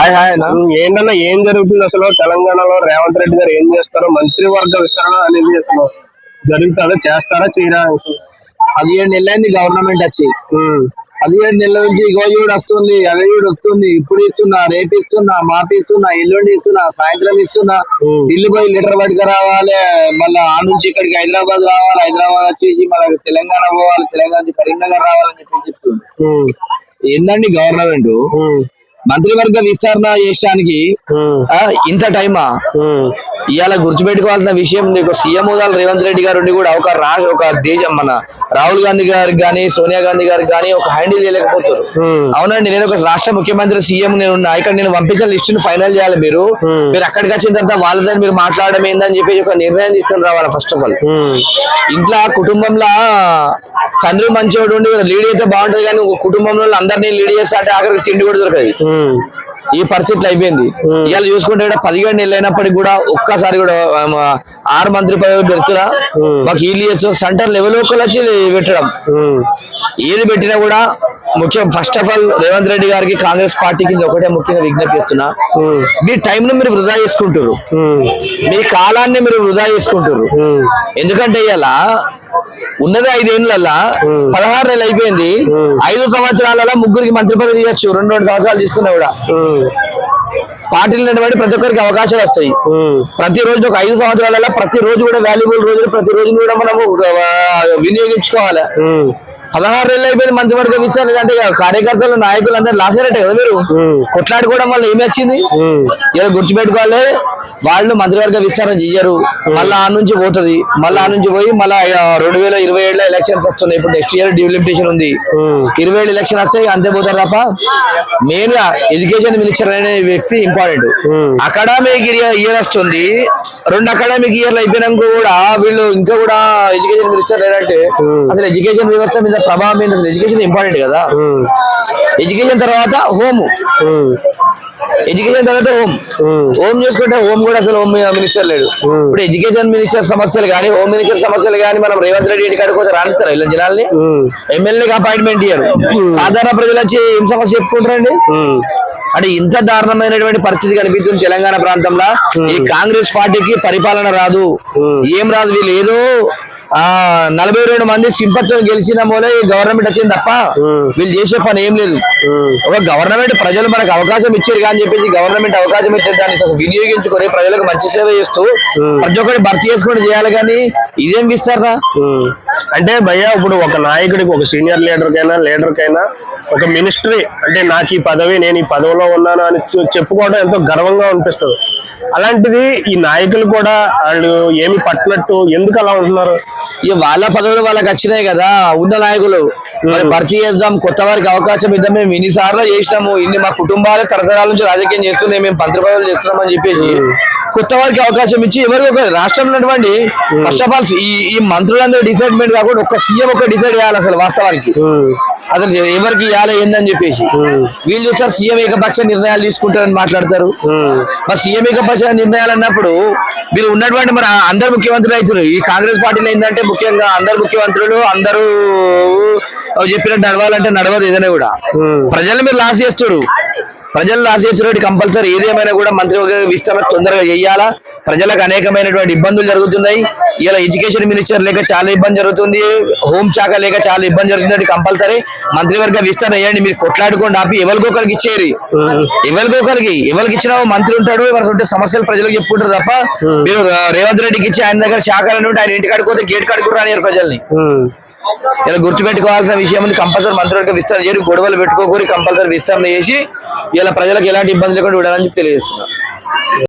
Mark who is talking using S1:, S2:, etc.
S1: Hi hi
S2: ఏంటన్నా ఏం జరుగుతుంది అసలు? తెలంగాణలో రేవంత్ రెడ్డి గారు ఏం చేస్తారు మంత్రివర్గ విస్తరణ అనేది అసలు జరుగుతుందా? చేస్తారా చేయరా?
S1: పదిహేడు నెలలైంది గవర్నమెంట్ వచ్చి. పదిహేడు నెలల నుంచి ఇగో చూడు వస్తుంది అవి చూడు వస్తుంది ఇప్పుడు ఇస్తున్నా రేపు ఇస్తున్నా మాపి ఇస్తున్నా ఎల్లుండి ఇస్తున్నా సాయంత్రం ఇస్తున్నా ఢిల్లీ పోయి లీటర్ పట్టుకు రావాలి మళ్ళీ ఆ నుంచి ఇక్కడికి హైదరాబాద్ రావాలి హైదరాబాద్ వచ్చేసి మళ్ళీ తెలంగాణ పోవాలి తెలంగాణ నుంచి కరీంనగర్ రావాలని చెప్పి చెప్తుంది. ఏందండి గవర్నమెంట్ మంత్రివర్గ విస్తరణ చేయడానికి ఇంత టైమా? ఇవాళ గుర్తుపెట్టుకోవాల్సిన విషయం నీకు సీఎం హోదాలు రేవంత్ రెడ్డి గారు ఉండి కూడా ఒక రా ఒక దేశం మన రాహుల్ గాంధీ గారికి కానీ సోనియా గాంధీ గారికి కానీ ఒక హ్యాండిల్ చేయలేకపోతారు అవునండి నేను ఒక రాష్ట్ర ముఖ్యమంత్రి సీఎం నేను ఉన్నా. ఇక్కడ నేను పంపించిన లిస్ట్ని ఫైనల్ చేయాలి మీరు. మీరు అక్కడికి వచ్చిన తర్వాత వాళ్ళతో మీరు మాట్లాడడం ఏందని చెప్పి ఒక నిర్ణయం తీసుకుని రావాలి ఫస్ట్ ఆఫ్ ఆల్ ఇంట్లో కుటుంబంలో తండ్రి మంచోడు ఉండి లీడ్ చేస్తే బాగుంటది కానీ ఒక కుటుంబంలో అందరినీ లీడ్ చేస్తే అంటే ఆఖరికి తిండి కూడా దొరకదు. ఈ పరిస్థితులు అయిపోయింది. ఇవాళ చూసుకుంటే కూడా పదిహేడు నెలలు అయినప్పటికీ కూడా ఒక్కసారి కూడా ఆరు మంత్రి పదవులు పెడుతున్నా. మాకు చేస్తూ సెంటర్ లెవెల్ వచ్చి పెట్టడం. ఏది పెట్టినా కూడా ముఖ్యం first of all Revanth Reddy గారికి కాంగ్రెస్ పార్టీకి ఒకటే ముఖ్యంగా విజ్ఞప్తి చేస్తున్నా. మీ టైం ను మీరు వృధా చేసుకుంటారు మీ కాలాన్ని మీరు వృధా చేసుకుంటారు ఎందుకంటే ఇలా ఉన్నది ఐదేళ్ళల్లా
S2: Hmm.
S1: పదహారు నెలలు అయిపోయింది. ఐదు సంవత్సరాలలో ముగ్గురికి మంత్రి పదవి ఇవ్వచ్చు. రెండు రెండు సంవత్సరాలు తీసుకున్నా కూడా. పార్టీలు బట్టి ప్రతి ఒక్కరికి అవకాశాలు వస్తాయి. ప్రతి రోజు ఒక ఐదు సంవత్సరాలలో ప్రతి రోజు కూడా వాల్యుబుల్ రోజులు ప్రతి రోజు కూడా మనము ఆ, వినియోగించుకోవాలి. పదహారు నెలలు అయిపోయింది మంత్రివర్గ విచారణ అంటే ఇక కార్యకర్తలు నాయకులు అందరూ లాసేనట్టే కదా మీరు? కొట్లాడుకోవడం వల్ల ఏమి వచ్చింది? ఇలా గుర్తుపెట్టుకోవాలి. వాళ్ళు మంత్రివర్గ విస్తరణ చెయ్యరు. మళ్ళీ ఆ నుంచి పోతుంది. మళ్ళీ ఆ నుంచి పోయి మళ్ళీ రెండు వేల ఇరవై ఏడులో ఎలక్షన్స్ వస్తున్నాయి. ఇప్పుడు నెక్స్ట్ ఇయర్ డిలిమిటేషన్ ఉంది. ఇరవై ఏడు ఎలక్షన్ వస్తాయి అంతే పోతారు తప్ప మెయిన్గా ఎడ్యుకేషన్ మినిస్టర్ అనే వ్యక్తి ఇంపార్టెంట్ అకాడమిక్ ఇయర్ వస్తుంది. రెండు అకాడమిక్ ఇయర్లు అయిపోయినాక కూడా వీళ్ళు ఇంకా కూడా ఎడ్యుకేషన్ మినిస్టర్ లేదంటే. అసలు ఎడ్యుకేషన్ వ్యవస్థ మీద ప్రభావం ఏంటి అసలు ఎడ్యుకేషన్ ఇంపార్టెంట్ కదా. ఎడ్యుకేషన్ తర్వాత హోమ్ ఎడ్యుకేషన్ తర్వాత హోమ్ హోమ్ చేసుకుంటే హోమ్ కూడా అసలు హోమ్ మినిస్టర్ లేడు. ఇప్పుడు ఎడ్యుకేషన్ మినిస్టర్ సమస్యలు కానీ హోమ్ మినిస్టర్ సమస్యలు కానీ మనం రేవంత్ రెడ్డి ఇంటికాడికి పోతే రానిస్తారా ఇలా జనాల్ని? ఎమ్మెల్యేకి అపాయింట్మెంట్ ఇయ్యరు. సాధారణ ప్రజలు వచ్చి ఏం సమస్య చెప్పుకుంటారండి? అంటే ఇంత దారుణమైనటువంటి పరిస్థితి కనిపిస్తుంది తెలంగాణ ప్రాంతంలో. ఈ కాంగ్రెస్ పార్టీకి పరిపాలన రాదు. ఏం రాదు వీళ్ళు ఏదో ఆ నలభై రెండు మంది సింపత్తో గెలిచిన మూలే ఈ గవర్నమెంట్ వచ్చింది తప్ప. వీళ్ళు చేసే పని ఏం లేదు ఒక గవర్నమెంట్ ప్రజలు మనకు అవకాశం ఇచ్చారు కానీ చెప్పేసి గవర్నమెంట్ అవకాశం ఇచ్చే దాన్ని వినియోగించుకొని ప్రజలకు మంచి సేవ చేస్తూ. ప్రతి ఒక్కటి భర్తీ చేసుకొని చేయాలి కానీ ఇదేం విస్తారా.
S2: అంటే భయ్య ఇప్పుడు ఒక నాయకుడికి ఒక సీనియర్ లీడర్ కైనా లీడర్ కైనా ఒక మినిస్ట్రీ అంటే నాకు ఈ పదవి నేను ఈ పదవిలో ఉన్నాను అని చెప్పుకోవడం ఎంతో గర్వంగా అనిపిస్తుంది అలాంటిది ఈ నాయకులు కూడా వాళ్ళు ఏమి పట్టినట్టు ఎందుకు అలా ఉంటున్నారు
S1: ఇక వాళ్ళ పదవులు వాళ్ళకి వచ్చినాయి కదా ఉన్న నాయకులు. మరి భర్తీ చేద్దాం కొత్త వారికి అవకాశం ఇద్దాం. మేము ఇన్ని సార్లు చేసినాము ఇన్ని మా కుటుంబాలు తరతరాల నుంచి రాజకీయం చేస్తున్నాయి మేము మంత్రి పదవులు చేస్తున్నాం అని చెప్పేసి కొత్త వారికి అవకాశం ఇచ్చి ఎవరికి ఒక రాష్ట్రంలో ఉన్నటువంటి ఫస్ట్ ఆఫ్ ఆల్ ఈ ఈ మంత్రులందరూ డిసైడ్మెంట్ కాకుండా ఒక సీఎం ఒక డిసైడ్ చేయాలి అసలు వాస్తవానికి. అసలు ఎవరికి ఇవ్వాలి ఏందని చెప్పేసి. వీళ్ళు చూసారు సీఎం ఏకపక్ష నిర్ణయాలు తీసుకుంటారని మాట్లాడతారు. మరి సీఎం ఏకపక్ష నిర్ణయాలు అన్నప్పుడు మీరు ఉన్నటువంటి మరి అందరు ముఖ్యమంత్రులు అవుతారు ఈ కాంగ్రెస్ పార్టీలో ఏంటంటే ముఖ్యంగా అందరు ముఖ్యమంత్రులు అందరూ చెప్పినట్టు నడవాలంటే నడవదు ఏదైనా కూడా. ప్రజలు మీరు లాస్ చేస్తారు ప్రజలు లాస్ చేస్తున్నట్టు కంపల్సరీ ఏదేమైనా కూడా మంత్రి విస్తరణ తొందరగా చేయాలా? ప్రజలకు అనేకమైనటువంటి ఇబ్బందులు జరుగుతున్నాయి. ఇలా ఎడ్యుకేషన్ మినిస్టర్ లేక చాలా ఇబ్బంది జరుగుతుంది. హోం శాఖ లేక చాలా ఇబ్బంది జరుగుతుంది కంపల్సరీ మంత్రివర్గ విస్తరణ చేయండి. మీరు కొట్లాడుకోండి ఆపి ఎవరికొకరికి ఇచ్చేరి ఎవరికొకరికి ఎవరికి ఇచ్చినా మంత్రి ఉంటాడు. ఎవరికి ఉంటే సమస్యలు ప్రజలకు చెప్పుకుంటారు తప్ప మీరు రేవంత్ రెడ్డికి ఇచ్చి ఆయన దగ్గర శాఖలు ఆయన ఇంటికాడికి పోతే గేట్ కాడికి రానియరు ప్రజల్ని. ఇలా గుర్తుపెట్టుకోవాల్సిన విషయం కంపల్సరీ మంత్రులకు విస్తరణ చేసి గొడవలు పెట్టుకోకూరి కంపల్సరీ విస్తరణ చేసి ఇలా ప్రజలకు ఎలాంటి ఇబ్బంది లేకుండా ఉండాలని చెప్పి తెలియజేస్తున్నారు